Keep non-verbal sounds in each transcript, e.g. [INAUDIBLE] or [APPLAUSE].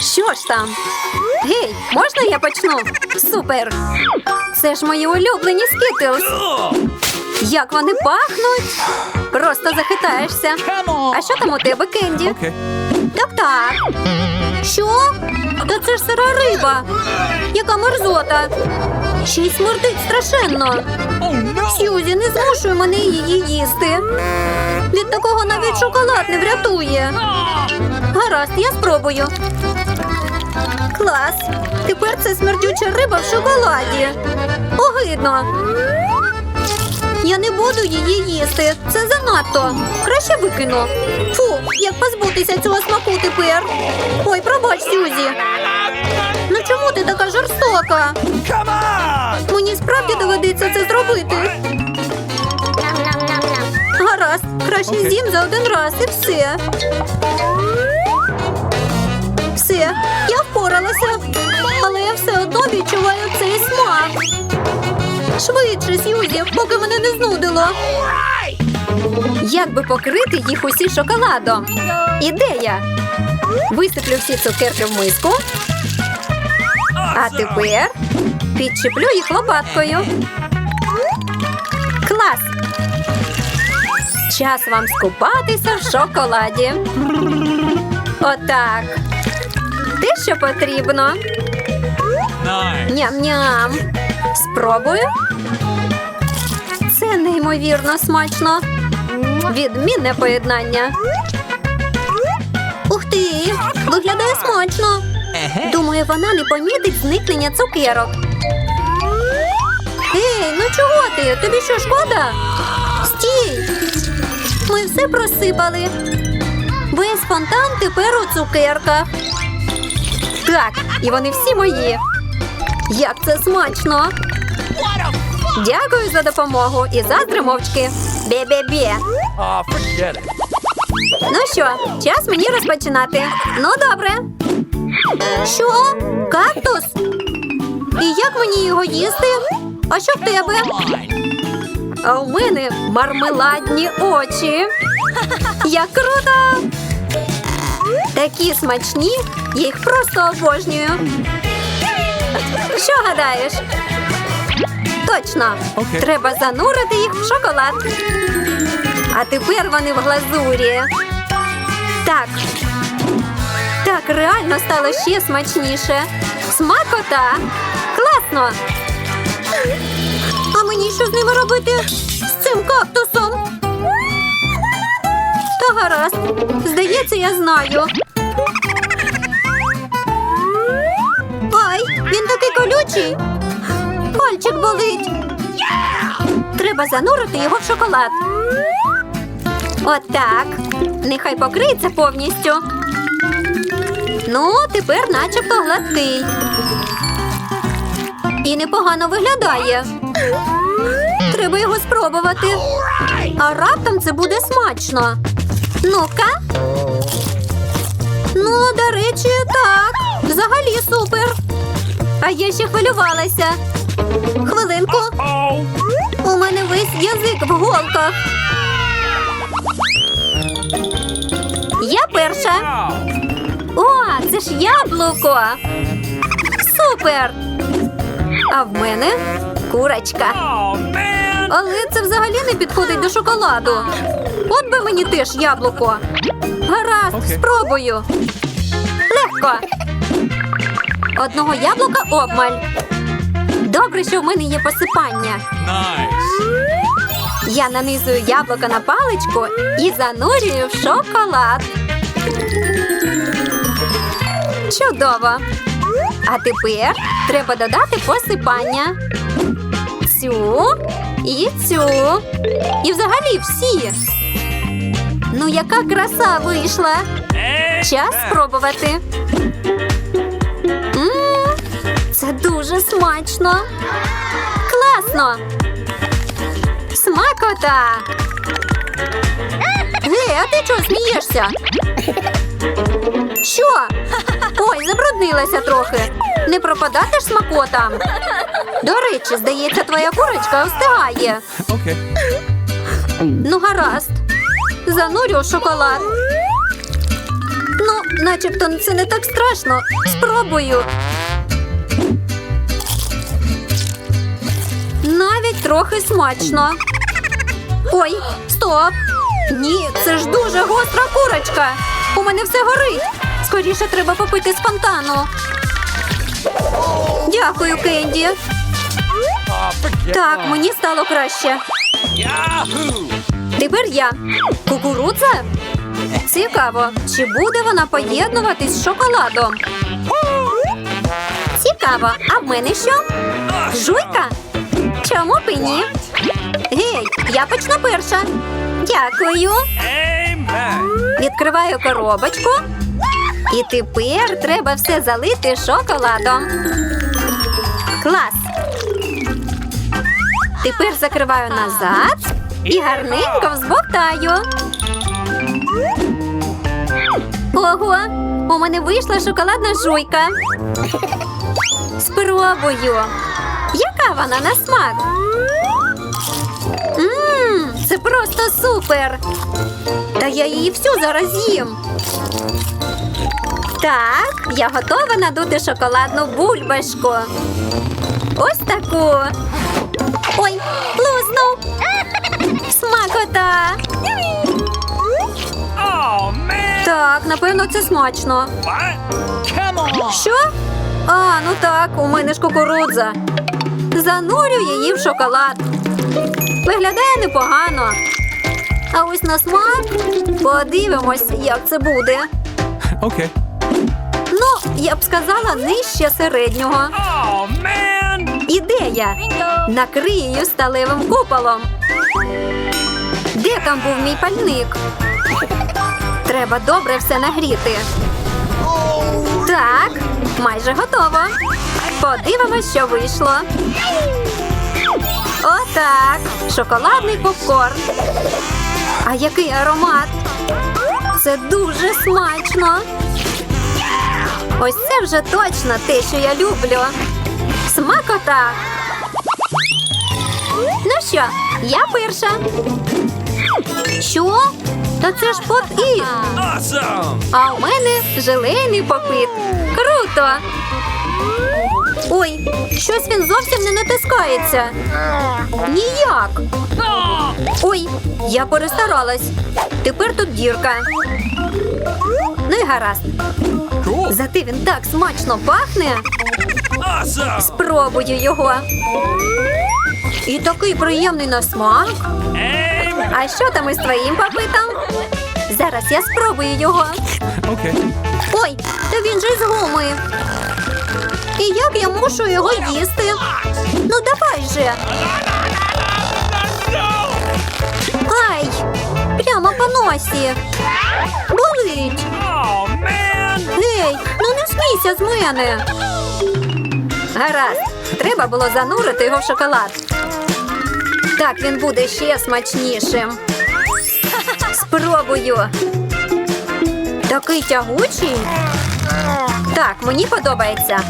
Що ж там? Гей, можна я почну? Супер! Це ж мої улюблені скітлз. Як вони пахнуть? Просто захитаєшся. А що там у тебе, Кенді? Так так. Що? Та це ж сира риба. Яка мерзота. Ще й смердить страшенно. Сьюзі, не змушуй мене її їсти. Від такого навіть шоколад не врятує. Гаразд, я спробую. Клас. Тепер це смердюча риба в шоколаді. Огидно. Я не буду її їсти. Це занадто. Краще викину. Фу, як позбутися цього смаку тепер. Ой, пробач, Сюзі. Ну чому ти така жорстока? Come on! Мені справді доведеться це зробити. Гаразд, краще Окей. з'їм за один раз і все. Все, я впоралася, але я все одно відчуваю цей смак. Швидше, Сьюзі, поки мене не знудило. Як би покрити їх усі шоколадом? Ідея! Висиплю всі цукерки в миску. А тепер підчеплю їх лопаткою. Клас! Час вам скупатися в шоколаді. Отак. Те, що потрібно. Ням-ням. Спробую. Це неймовірно смачно. Відмінне поєднання. Ух ти! Виглядає смачно. Вона не помітить зникнення цукерок. Ей, ну чого ти? Тобі що шкода? Стій! Ми все просипали. Весь фонтан тепер у цукерках. Так, і вони всі мої. Як це смачно! Дякую за допомогу і за мовчки. Бе-бе-бе. Oh. Ну що, час мені розпочинати. Ну, добре. Що? Кактус? І як мені його їсти? А що в тебе? А у мене мармеладні очі. Як круто! Такі смачні, я їх просто обожнюю. Що гадаєш? Точно, Окей. треба занурити їх в шоколад. А тепер вони в глазурі. Так. Так, реально стало ще смачніше. Смакота! Класно! А мені що з ними робити? З цим кактусом? Та гаразд. Здається, я знаю. Ай, він такий колючий. Пальчик болить. Треба занурити його в шоколад. Отак. Нехай покриється повністю. Ну, тепер начебто гладкий. І непогано виглядає. Треба його спробувати. А раптом це буде смачно. Ну-ка. Ну, до речі, так. Взагалі супер. А я ще хвилювалася. Хвилинку. У мене весь язик в голках. Я перша. Ж яблуко. Супер! А в мене курочка. Але це взагалі не підходить до шоколаду. От би мені теж яблуко. Гаразд, спробую. Легко. Одного яблука обмаль. Добре, що в мене є посипання. Nice. Я нанизую яблуко на паличку і занурюю в шоколад. Чудово! А тепер треба додати посипання. Цю і цю. І взагалі всі. Ну, яка краса вийшла. Час спробувати. М, Це дуже смачно. Класно. Смакота! Гей, а ти чого смієшся? Що? Ой, забруднилася трохи. Не пропадати ж смакотам. До речі, здається, твоя курочка остигає. Okay. Ну, гаразд. Занурю в шоколад. Ну, начебто це не так страшно. Спробую. Навіть трохи смачно. Ой, стоп! Ні, це ж дуже гостра курочка. У мене все горить. Скоріше треба попити з фонтану. Дякую, Кенді. Так, мені стало краще. Тепер я. Кукурудза? Цікаво, чи буде вона поєднуватись з шоколадом? Цікаво, а в мене що? Жуйка? Чому б і ні? Гей, я почну перша. Дякую. Відкриваю коробочку. І тепер треба все залити шоколадом. Клас. Тепер закриваю назад і гарненько взбовтаю. Ого, у мене вийшла шоколадна жуйка. Спробую. Яка вона на смак? Мм, це просто супер. Та я її всю зараз їм. Так, я готова надути шоколадну бульбашку. Ось таку. Ой, луснув. Смакота. Oh. Так, напевно, це смачно. Що? А, ну так, у мене ж кукурудза. Занурю її в шоколад. Виглядає непогано. А ось на смак подивимось, як це буде. [LAUGHS] Okay. Я б сказала, нижче середнього. Oh. Ідея! Накрию її сталевим куполом. Де там був мій пальник? Треба добре все нагріти. Так, майже готово. Подивимось, що вийшло. Отак. Шоколадний попкорн. А який аромат? Це дуже смачно. Ось це вже точно те, що я люблю. Смакота. Ну що, я перша. Що? Та це ж попіт. Awesome. А у мене желейний попит. Круто. Ой, щось він зовсім не натискається. Ніяк. Ой, я перестаралась. Тепер тут дірка. Ну і гаразд. Зате він так смачно пахне. Спробую його. І такий приємний на смак. А що там із твоїм попитом? Зараз я спробую його. Okay. Ой, та він же з гуми. І як я мушу його їсти? Ну давай же. Ай! Прямо по носі. Болить. Oh. Гей, ну не смійся з мене. Гаразд, треба було занурити його в шоколад. Так він буде ще смачнішим. Спробую. Такий тягучий. Так, мені подобається.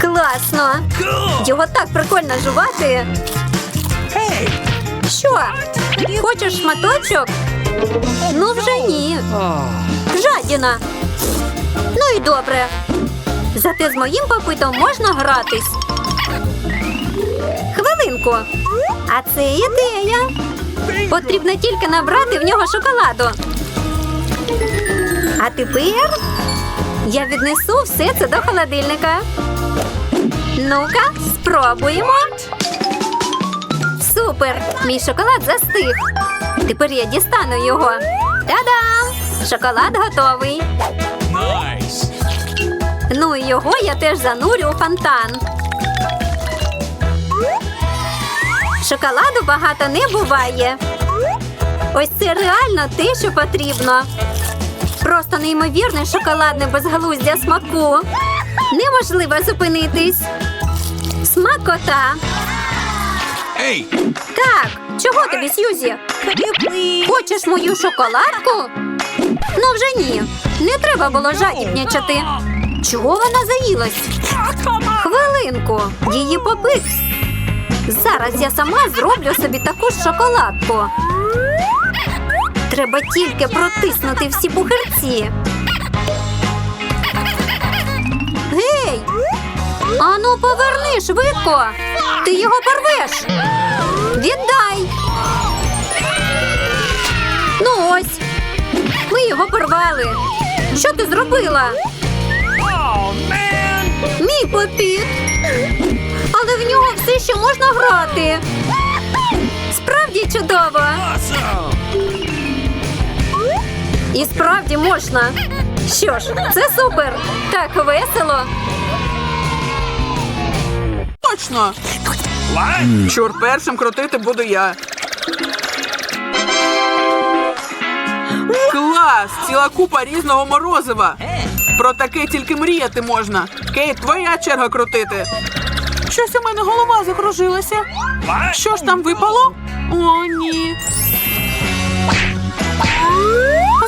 Класно. Його так прикольно жувати. Що? Хочеш шматочок? Ну вже ні. Жадіна. Ну і добре. Зате з моїм попитом можна гратись. Хвилинку. А це ідея. Потрібно тільки набрати в нього шоколаду. А тепер я віднесу все це до холодильника. Ну-ка, спробуємо. Супер! Мій шоколад застиг. Тепер я дістану його. Та-дам! Шоколад готовий. Nice. Ну і його я теж занурю у фонтан. Шоколаду багато не буває. Ось це реально те, що потрібно. Просто неймовірне шоколадне безглуздя смаку. Неможливо зупинитись. Смакота. Гей! Так, чого тобі, Сьюзі? Хочеш мою шоколадку? Ну вже ні. Не треба було ну. жадібнячати. Чого вона заїлась? Хвилинку, її попис. Зараз я сама зроблю собі таку шоколадку. Треба тільки протиснути всі пухирці. Гей! Ану, поверни швидко. Ти його порвеш. Віддай. Ну ось. Ми його порвали. Що ти зробила? Мій попіт. Але в нього все ще можна грати. Справді чудово. І справді можна. Що ж, це супер. Так весело. Точно! Чур першим крутити буду я. Клас! Ціла купа різного морозива. Про таке тільки мріяти можна. Кейт, твоя черга крутити. Щось у мене голова закружилася. Що ж там випало? О, ні.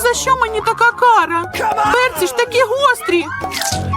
За що мені така кара? Перці ж такі гострі.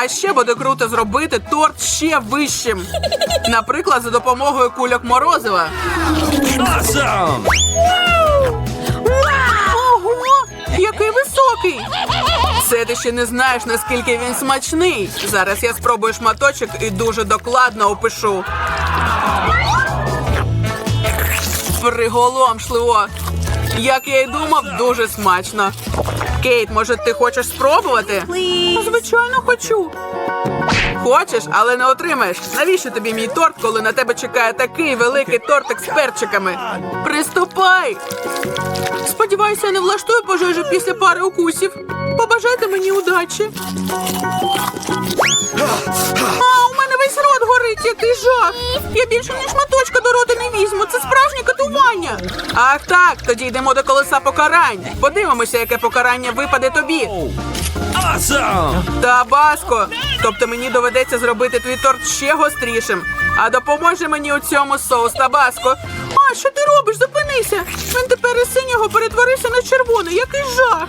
А ще буде круто зробити торт ще вищим. Наприклад, за допомогою кульок морозива. Awesome! Ого, який високий! Це ти ще не знаєш, наскільки він смачний. Зараз я спробую шматочок і дуже докладно опишу. Приголомшливо. Як я й думав, дуже смачно. Кейт, може, ти хочеш спробувати? Звичайно, хочу. Хочеш, але не отримаєш. Навіщо тобі мій торт, коли на тебе чекає такий великий тортик з перчиками? Приступай! Сподіваюся, я не влаштую пожежу після пари укусів. Побажайте мені удачі. А, у мене весь рот горить, який жах. Я більше ні шматочка до рота не візьму. Це справжнє катування. Ах так, тоді йдемо до колеса покарань. Подивимося, яке покарання випаде тобі. Та Табаско. Тобто мені доведеться зробити твій торт ще гострішим. А допоможе мені у цьому соус Табаско. А що ти робиш? Зупинися. Він тепер із синього перетворився на червоний. Який жах.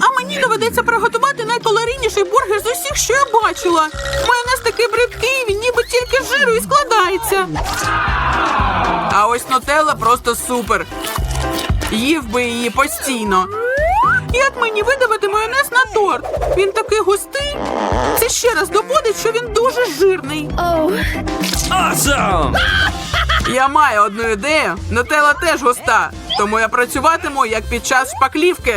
А мені доведеться приготувати найкалорійніший бургер з усіх, що я бачила. Майонез такий бридкий, він ніби тільки з жиру і складається. А ось нутелла просто супер. Їв би її постійно. Як мені видавати майонез на торт? Він такий густий. Це ще раз доводить, що він дуже жирний. Awesome! Я маю одну ідею. Нутелла теж густа, тому я працюватиму як під час шпаклівки.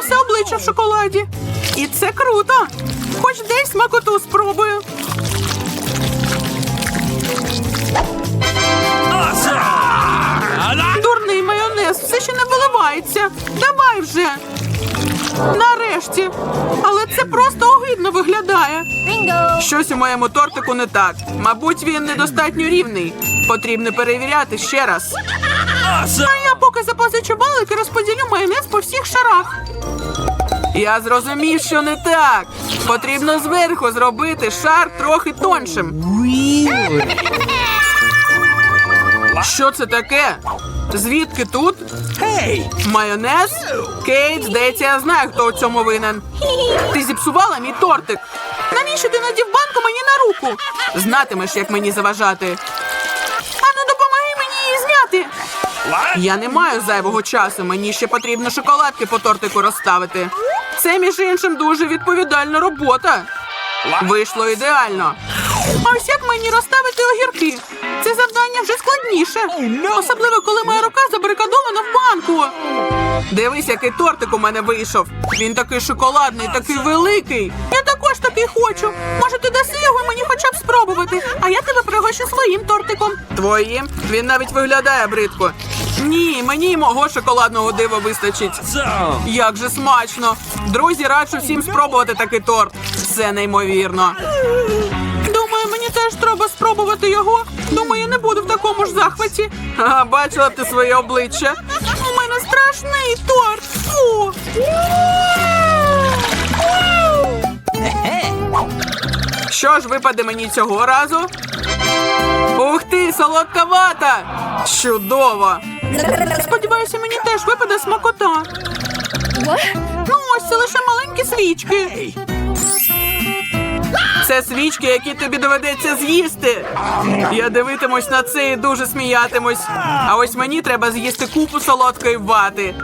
все обличчя в шоколаді. І це круто. Хоч десь смакоту спробую. Дурний майонез все ще не виливається. Давай вже. Нарешті. Але це просто огидно виглядає. Бінго! Щось у моєму тортику не так. Мабуть, він недостатньо рівний. Потрібно перевіряти ще раз. Awesome! Я поки запозичу балик і розподілю майонез по всіх шарах. Я зрозумів, що не так. Потрібно зверху зробити шар трохи тоншим. Що це таке? Звідки тут? Hey! Майонез? Кейт, здається, я знаю, хто у цьому винен. Ти зіпсувала мій тортик. Навіщо ти надів банку мені на руку? Знатимеш, як мені заважати. Ану, допомоги мені її зняти. Я не маю зайвого часу. Мені ще потрібно шоколадки по тортику розставити. Це, між іншим, дуже відповідальна робота. Вийшло ідеально. Ось мені розставити огірки? Це завдання вже складніше. Особливо, коли моя рука забарикадована в банку. Дивись, який тортик у мене вийшов. Він такий шоколадний, такий великий. Я також такий хочу. Може, ти даси його мені хоча б спробувати, а я тебе пригощу своїм тортиком. Твоїм? Він навіть виглядає бридко. Ні, мені й мого шоколадного дива вистачить. Як же смачно! Друзі, раджу всім спробувати такий торт. Це неймовірно. Мені теж треба спробувати його. Думаю, я не буду в такому ж захваті. Ага, бачила ти своє обличчя. У мене страшний торт. Фу. Що ж випаде мені цього разу? Ух ти, солодка вата! Чудово! Сподіваюся, мені теж випаде смакота. Ну, ось це лише маленькі свічки. Це свічки, які тобі доведеться з'їсти. Я дивитимусь на це і дуже сміятимусь. А ось мені треба з'їсти купу солодкої вати.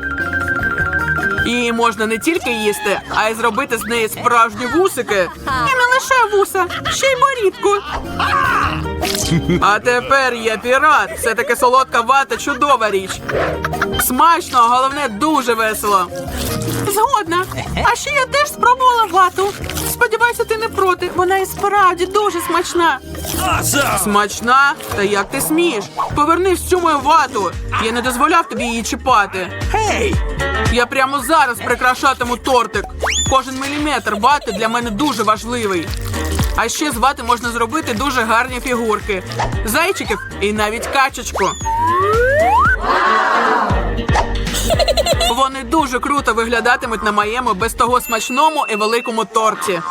Її можна не тільки їсти, а й зробити з неї справжні вусики. І не лише вуса, ще й борідку. А тепер я пірат. Все таки солодка вата чудова річ. Смачно, а головне дуже весело. Згодна. А ще я теж спробувала вату. Сподіваюся, ти не проти. Вона і справді дуже смачна. Смачна? Та як ти смієш? Поверни всю мою вату. Я не дозволяв тобі її чіпати. Hey! Я прямо зараз прикрашатиму тортик. Кожен міліметр вати для мене дуже важливий. А ще з вати можна зробити дуже гарні фігурки, зайчиків і навіть качечку. Вони дуже круто виглядатимуть на моєму без того смачному і великому торті.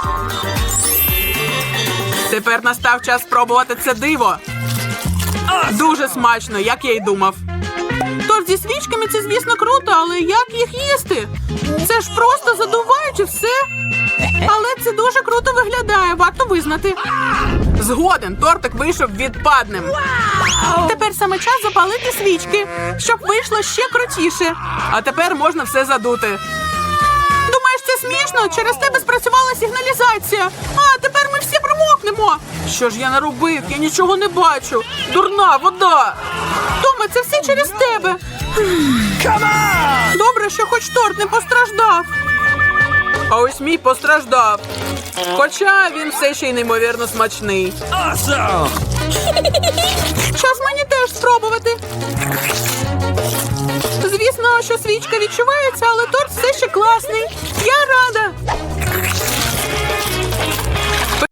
Тепер настав час спробувати це диво. Дуже смачно, як я й думав. Торт зі свічками це, звісно, круто, але як їх їсти? Це ж просто задуваючи все. Але це дуже круто виглядає, варто визнати. Згоден, тортик вийшов відпадним. Тепер саме час запалити свічки, щоб вийшло ще крутіше. А тепер можна все задути. Думаєш, це смішно? Через тебе спрацювала сигналізація. А тепер ми всі промокнемо. Що ж я наробив? Я нічого не бачу. Дурна вода. Тома, це все через тебе. Добре, що хоч торт не постраждав. А ось мій постраждав. Хоча він все ще й неймовірно смачний. Awesome! Час мені теж спробувати. Звісно, що свічка відчувається, але торт все ще класний. Я рада.